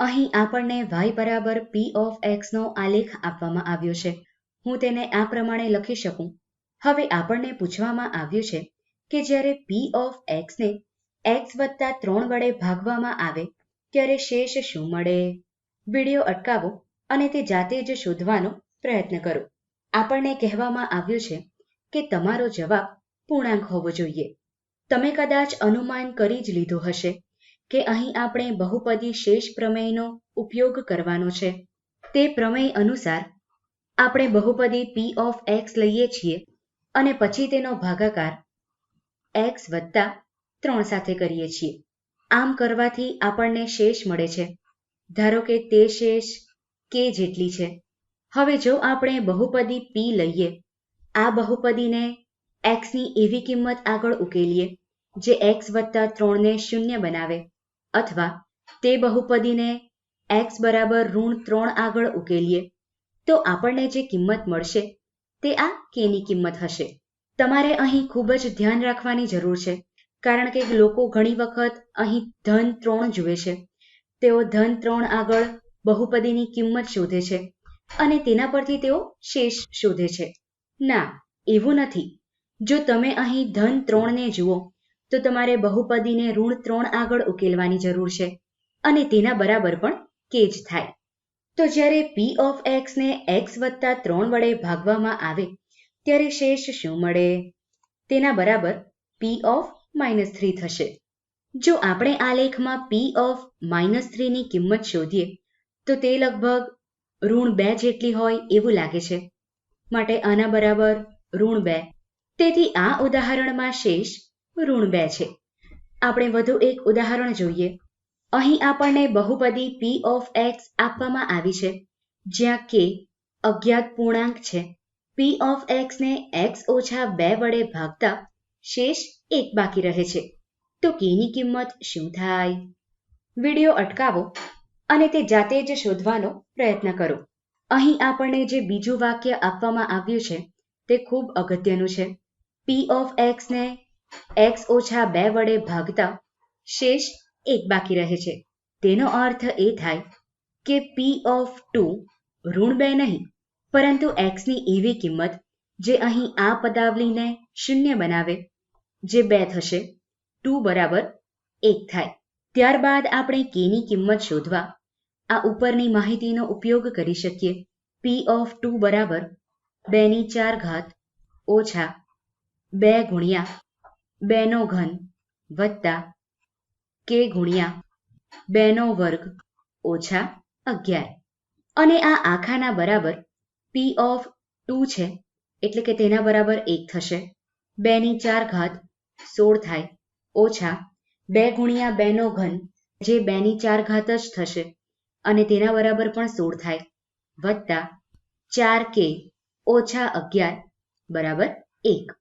અહીં આપણને વાય બરાબર પી ઓફ એક્સનો આલેખ આપવામાં આવ્યો છે. હું તેને આ પ્રમાણે લખી શકું. હવે આપણને પૂછવામાં આવ્યું છે કે જ્યારે પી ઓફ એક્સને એક્સ વત્તા ત્રણ વડે ભાગવામાં આવે, ત્યારે શેષ શું મળે? વીડિયો અટકાવો અને તે જાતે જ શોધવાનો પ્રયત્ન કરો. આપણને કહેવામાં આવ્યું છે કે તમારો જવાબ પૂર્ણાંક હોવો જોઈએ. તમે કદાચ અનુમાન કરી જ લીધું હશે. કે અહીં આપણે બહુપદી શેષ પ્રમેયનો ઉપયોગ કરવાનો છે. તે પ્રમેય અનુસાર આપણે બહુપદી પી ઓફ એક્સ લઈએ છીએ અને પછી તેનો ભાગાકાર એક્સ વત્તા ત્રણ સાથે કરીએ છીએ. આમ કરવાથી આપણને શેષ મળે છે. ધારો કે તે શેષ કે જેટલી છે. હવે જો આપણે બહુપદી પી લઈએ, આ બહુપદીને એક્સની એવી કિંમત આગળ ઉકેલીએ, જે એક્સ વત્તા ત્રણને શૂન્ય બનાવે. અથવા તે બહુપદીને એક્સ બરાબર ઋણ ત્રણ આગળ ઉકેલીએ, તો આપણને જે કિંમત મળશે તે આ કેની કિંમત હશે. તમારે અહીં ખૂબ જ ધ્યાન રાખવાની જરૂર છે, કારણ કે લોકો ઘણી વખત અહીં ધન ત્રણ જુએ છે. તેઓ ધન ત્રણ આગળ બહુપદીની કિંમત શોધે છે અને તેના પરથી તેઓ શેષ શોધે છે. ના, એવું નથી. જો તમે અહીં ધન ત્રણને જુઓ તો તમારે બહુપદીને ઋણ ત્રણ આગળ ઉકેલવાની જરૂર છે. અને તેના બરાબર પણ કે જ થાય. તો જ્યારે પી ઓફ x ને એક્સ વત્તા ત્રણ વડે ભાગવામાં આવે, ત્યારે શેષ શું મળે? તેના બરાબર પી ઓફ માઇનસ થ્રી થશે. જો આપણે આ લેખમાં પી ઓફ માઇનસ થ્રીની કિંમત શોધીએ, તો તે લગભગ ઋણ બે જેટલી હોય એવું લાગે છે. માટે આના બરાબર ઋણ બે. તેથી આ ઉદાહરણમાં શેષ ઋણ બે છે. આપણે વધુ એક ઉદાહરણ જોઈએ. અહીં આપણને બહુપદી p ઓફ x આપવામાં આવી છે, જ્યાં k અજ્ઞાત પૂર્ણાંક છે. P ઓફ x ને x ઓછા બે વડે ભાગતા શેષ એક બાકી રહે છે. તો k ની કિંમત શું થાય? વીડિયો અટકાવો અને તે જાતે જ શોધવાનો પ્રયત્ન કરો. અહીં આપણને જે બીજું વાક્ય આપવામાં આવ્યું છે, તે ખૂબ અગત્યનું છે. P ઓફ x ને x ઓછા બે વડે ભાગતા શેષ એક બાકી રહે છે. તેનો અર્થ એ થાય કે p ઓફ ટુ ઋણ બે નહીં, પરંતુ x ની એવી કિંમત જે અહીં આ પદાવલીને શૂન્ય બનાવે, જે બે થશે ટુ બરાબર એક થાય. ત્યારબાદ આપણે k ની કિંમત શોધવા, આ ઉપરની માહિતીનો ઉપયોગ કરી શકીએ. P ઓફ ટુ બરાબર બેની ચાર ઘાત ઓછા બે ગુણ્યા બેનો ઘન વત્તા કે ગુણ્યા બેનો વર્ગ ઓછા અગિયાર. અને આ આખાના બરાબર પી ઓફ ટુ છે, એટલે કે તેના બરાબર એક થશે. બેની ચાર ઘાત સોળ થાય, ઓછા બે ગુણ્યા બેનો ઘન, જે બેની ચાર ઘાત જ થશે, અને તેના બરાબર પણ સોળ થાય, વત્તા ચાર કે ઓછા અગિયાર, બરાબર એક.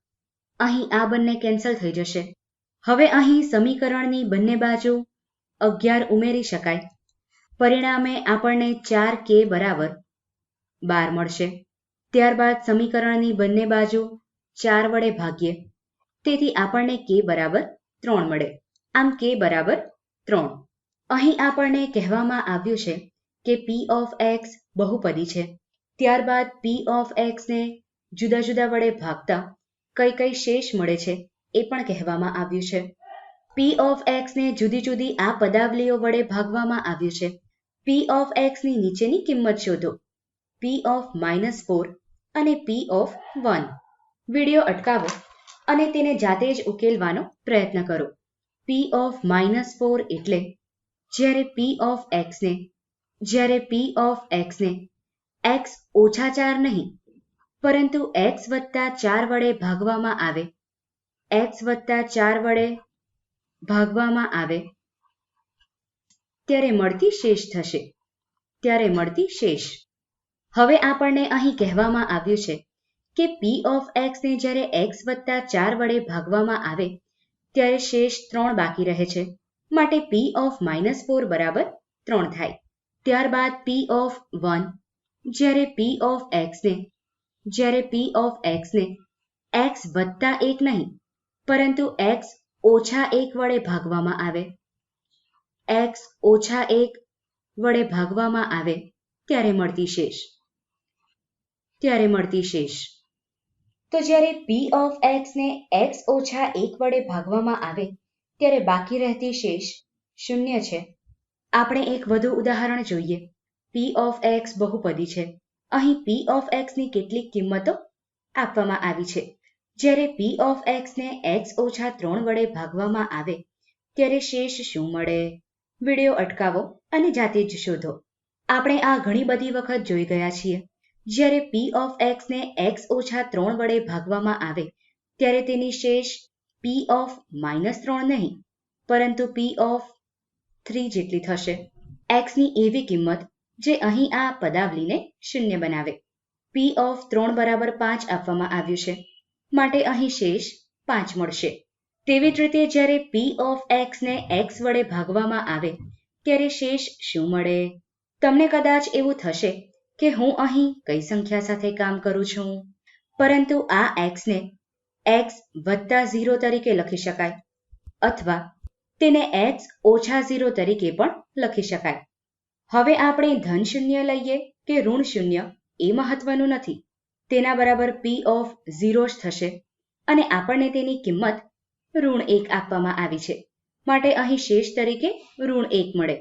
અહીં આ બંને કેન્સલ થઈ જશે. હવે અહીં સમીકરણની બંને બાજુ અગિયાર ઉમેરી શકાય. પરિણામે આપણને ચાર કે બરાબર બાર મળશે. ત્યારબાદ સમીકરણની બંને બાજુ ચાર વડે ભાગીએ. તેથી આપણને કે બરાબર ત્રણ મળે. આમ કે બરાબર ત્રણ. અહીં આપણને કહેવામાં આવ્યું છે કે પી ઓફ એક્સ બહુપદી છે. ત્યારબાદ પી ઓફ એક્સને જુદા જુદા વડે ભાગતા કઈ કઈ શેષ મળે છે એ પણ કહેવામાં આવ્યું છે. પી ઓફ એક્સને જુદી જુદી આ પદાવલીઓ વડે ભાગવામાં આવ્યું છે. પી ઓફ એક્સની નીચેની કિંમત શોધો. પી ઓફ માઇનસ ફોર અને પી ઓફ વન વીડિયો અટકાવો અને તેને જાતે જ ઉકેલવાનો પ્રયત્ન કરો. પી ઓફ માઇનસ ફોર એટલે જ્યારે પી ઓફ એક્સને જ્યારે પી ઓફ એક્સને એક્સ ઓછા ચાર નહીં પરંતુ એક્સ વત્તા ચાર વડે ભાગવામાં આવે. એક્સ વત્તા ચાર વડે ભાગવામાં આવે. ત્યારે મળતી શેષ થશે. ત્યારે મળતી શેષ. હવે આપણને અહીં કહેવામાં આવ્યું છે કે પી ઓફ એક્સને જ્યારે એક્સ વત્તા ચાર વડે ભાગવામાં આવે, ત્યારે શેષ ત્રણ બાકી રહે છે. માટે પી ઓફ માઇનસ ફોર બરાબર ત્રણ થાય. ત્યારબાદ પી ઓફ વન જ્યારે પી ઓફ એક્સને જ્યારે પી ઓફ એક્સને એક્સ વત્તા એક નહીં, પરંતુ એક્સ ઓછા એક વડે ભાગવામાં આવે. એક્સ ઓછા એક વડે ભાગવામાં આવે ત્યારે મળતી શેષ. ત્યારે મળતી શેષ. તો જ્યારે પી ઓફ એક્સ ને એક્સ ઓછા એક વડે ભાગવામાં આવે, ત્યારે બાકી રહેતી શેષ શૂન્ય છે. આપણે એક વધુ ઉદાહરણ જોઈએ. પી ઓફ એક્સ બહુપદી છે. અહીં પી ઓફ એક્સની કેટલીક કિંમતો આપવામાં આવી છે. જ્યારે પી ઓફ એક્સને એક્સ ઓછા ત્રણ વડે ભાગવામાં આવે, ત્યારે શેષ શું મળે? વીડિયો અટકાવો અને જાતે જ શોધો. આપણે આ ઘણી બધી વખત જોઈ ગયા છીએ. જ્યારે પી ઓફ એક્સને એક્સ ઓછા ત્રણ વડે ભાગવામાં આવે, ત્યારે તેની શેષ પી ઓફ માઇનસ ત્રણ નહીં, પરંતુ પી ઓફ થ્રી જેટલી થશે. એક્સની એવી કિંમત જે અહીં આ પદાવલીને શૂન્ય બનાવે. પી ઓફ ત્રણ બરાબર પાંચ આપવામાં આવ્યું છે. માટે અહીં શેષ પાંચ મળશે. તેવી જ રીતે જ્યારે પી ઓફ એક્સને એક્સ વડે ભાગવામાં આવે, ત્યારે શેષ શું મળે? તમને કદાચ એવું થશે કે હું અહીં કઈ સંખ્યા સાથે કામ કરું છું. પરંતુ આ એક્સને એક્સ વત્તા ઝીરો તરીકે લખી શકાય. અથવા તેને એક્સ ઓછા ઝીરો તરીકે પણ લખી શકાય. હવે આપણે ધન શૂન્ય લઈએ કે ઋણ શૂન્ય એ મહત્વનું નથી. તેના બરાબર પી ઓફ ઝીરો જ થશે અને આપણને તેની કિંમત ઋણ એક આપવામાં આવી છે. માટે અહીં શેષ તરીકે ઋણ એક મળે.